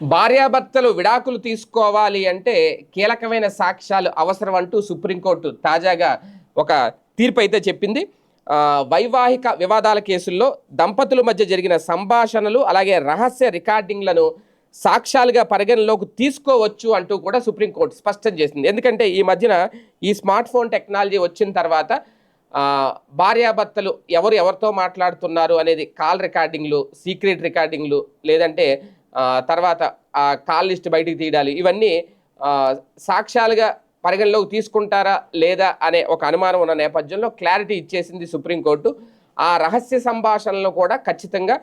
భార్యాభర్తలు విడాకులు తీసుకోవాలి అంటే కీలకమైన సాక్ష్యాలు అవసరం అంటూ సుప్రీంకోర్టు తాజాగా ఒక తీర్పు అయితే చెప్పింది. వైవాహిక వివాదాల కేసుల్లో దంపతుల మధ్య జరిగిన సంభాషణలు అలాగే రహస్య రికార్డింగ్లను సాక్ష్యాలుగా పరిగణలోకి తీసుకోవచ్చు అంటూ కూడా సుప్రీంకోర్టు స్పష్టం చేసింది. ఎందుకంటే ఈ మధ్యన ఈ స్మార్ట్ ఫోన్ టెక్నాలజీ వచ్చిన తర్వాత భార్యాభర్తలు ఎవరు ఎవరితో మాట్లాడుతున్నారు అనేది కాల్ రికార్డింగ్లు సీక్రెట్ రికార్డింగ్లు లేదంటే తర్వాత ఆ కాల్ లిస్ట్ బయటికి తీయడాలు. ఇవన్నీ సాక్ష్యాలుగా పరిగణలోకి తీసుకుంటారా లేదా అనే ఒక అనుమానం ఉన్న నేపథ్యంలో క్లారిటీ ఇచ్చేసింది సుప్రీంకోర్టు. ఆ రహస్య సంభాషణలు కూడా ఖచ్చితంగా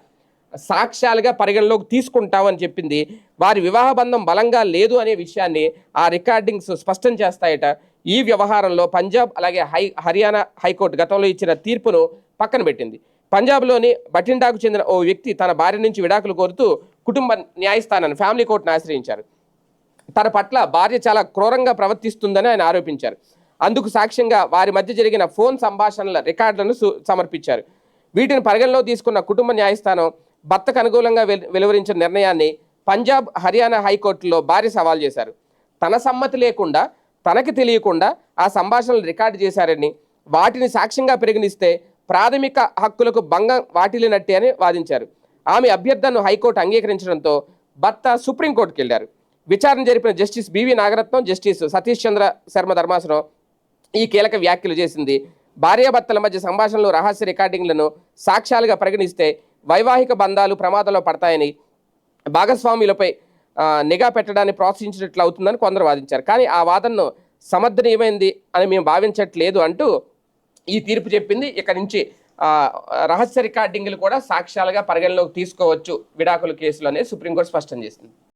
సాక్ష్యాలుగా పరిగణలోకి తీసుకుంటామని చెప్పింది. వారి వివాహ బంధం బలంగా లేదు అనే విషయాన్ని ఆ రికార్డింగ్స్ స్పష్టం చేస్తాయట. ఈ వ్యవహారంలో పంజాబ్ అలాగే హై హర్యానా హైకోర్టు గతంలో ఇచ్చిన తీర్పును పక్కన పెట్టింది. పంజాబ్లోని బఠిండాకు చెందిన ఓ వ్యక్తి తన భార్య నుంచి విడాకులు కోరుతూ కుటుంబ న్యాయస్థానాన్ని ఫ్యామిలీ కోర్టును ఆశ్రయించారు. తన పట్ల భార్య చాలా క్రూరంగా ప్రవర్తిస్తుందని ఆయన ఆరోపించారు. అందుకు సాక్ష్యంగా వారి మధ్య జరిగిన ఫోన్ సంభాషణల రికార్డులను సు- సమర్పించారు. వీటిని పరిగణలో తీసుకున్న కుటుంబ న్యాయస్థానం భర్తకు అనుకూలంగా వెలువరించిన నిర్ణయాన్ని పంజాబ్ హర్యానా హైకోర్టులో భార్య సవాల్ చేశారు. తన సమ్మతి లేకుండా తనకి తెలియకుండా ఆ సంభాషణలు రికార్డు చేశారని వాటిని సాక్ష్యంగా పరిగణిస్తే ప్రాథమిక హక్కులకు భంగం వాటిల్లినట్టే అని వాదించారు. ఆమె అభ్యర్థనను హైకోర్టు అంగీకరించడంతో భర్త సుప్రీంకోర్టుకు వెళ్ళారు విచారణ జరిపిన justice B V Nagarathnam justice Satish Chandra Sharma ధర్మాసనం ఈ కీలక వ్యాఖ్యలు చేసింది. భార్యాభర్తల మధ్య సంభాషణలు రహస్య రికార్డింగ్లను సాక్ష్యాలుగా పరిగణిస్తే వైవాహిక బంధాలు ప్రమాదంలో పడతాయని భాగస్వాములపై నిఘా పెట్టడాన్ని ప్రోత్సహించినట్లు అవుతుందని కొందరు వాదించారు. కానీ ఆ వాదనను సమర్థనీయమైంది అని మేము భావించట్లేదు అంటూ ఈ తీర్పు చెప్పింది. ఇక నుంచి రహస్య రికార్డింగ్లు కూడా సాక్ష్యాలుగా పరిగణలోకి తీసుకోవచ్చు విడాకుల కేసులు అనేది సుప్రీంకోర్టు స్పష్టం చేసింది.